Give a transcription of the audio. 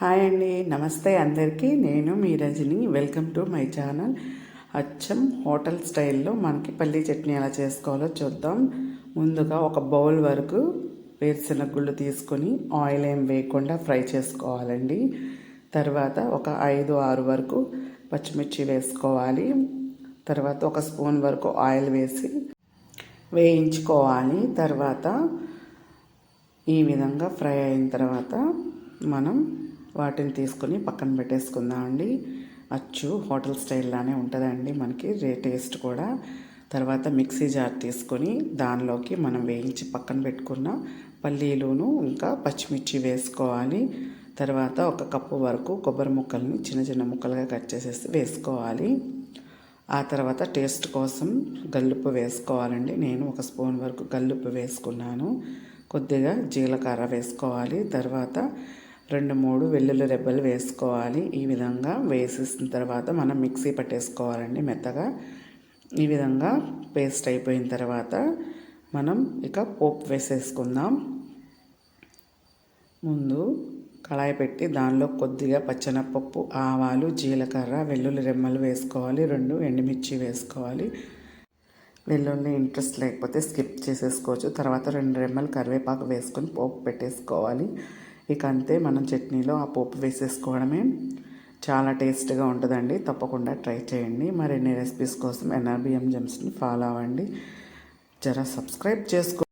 Hi అండి నమస్తే అందరికీ. నేను మీ Rajani. Welcome to my channel అచ్చం హోటల్ స్టైల్లో మనకి పల్లీ చట్నీ ఎలా చేసుకోవాలో చూద్దాం. ముందుగా ఒక బౌల్ వరకు వేరుశెనగ గుళ్ళు తీసుకొని ఆయిల్ ఏం వేయకుండా ఫ్రై చేసుకోవాలండి. తర్వాత ఒక ఐదు ఆరు వరకు పచ్చిమిర్చి వేసుకోవాలి. తర్వాత ఒక స్పూన్ వరకు ఆయిల్ వేసి వేయించుకోవాలి. తర్వాత ఈ విధంగా ఫ్రై అయిన తర్వాత మనం వాటిని తీసుకొని పక్కన పెట్టేసుకుందామండి. అచ్చు హోటల్ స్టైల్లానే ఉంటుందండి మనకి రే టేస్ట్ కూడా. తర్వాత మిక్సీ జార్ తీసుకొని దానిలోకి మనం వేయించి పక్కన పెట్టుకున్న పల్లీలును ఇంకా పచ్చిమిర్చి వేసుకోవాలి. తర్వాత ఒక కప్పు వరకు కొబ్బరి ముక్కల్ని చిన్న చిన్న ముక్కలుగా కట్ చేసేసి వేసుకోవాలి. ఆ తర్వాత టేస్ట్ కోసం గల్లుప్పు వేసుకోవాలండి. నేను ఒక స్పూన్ వరకు గల్లుప్పు వేసుకున్నాను. కొద్దిగా జీలకర్ర వేసుకోవాలి. తర్వాత రెండు మూడు వెల్లుల్లి రెబ్బలు వేసుకోవాలి. ఈ విధంగా వేసేసిన తర్వాత మనం మిక్సీ పట్టేసుకోవాలండి మెత్తగా. ఈ విధంగా పేస్ట్ అయిపోయిన తర్వాత మనం ఇక పోపు వేసేసుకుందాం. ముందు కళాయి పెట్టి దానిలో కొద్దిగా పచ్చనపప్పు ఆవాలు జీలకర్ర వెల్లుల్లి రెమ్మలు వేసుకోవాలి. రెండు ఎండుమిర్చి వేసుకోవాలి. వెల్లుల్లి ఇంట్రెస్ట్ లేకపోతే స్కిప్ చేసేసుకోవచ్చు. తర్వాత రెండు రెమ్మలు కరివేపాకు వేసుకొని పోపు పెట్టేసుకోవాలి. ఇక అంతే మనం చట్నీలో ఆ పప్పు వేసేసుకోవడమే. చాలా టేస్ట్గా ఉంటుందండి. తప్పకుండా ట్రై చేయండి. మరిన్ని రెసిపీస్ కోసం ఎన్ఆర్బిఎం జమ్స్ని ఫాలో అవ్వండి. జర సబ్స్క్రైబ్ చేసుకో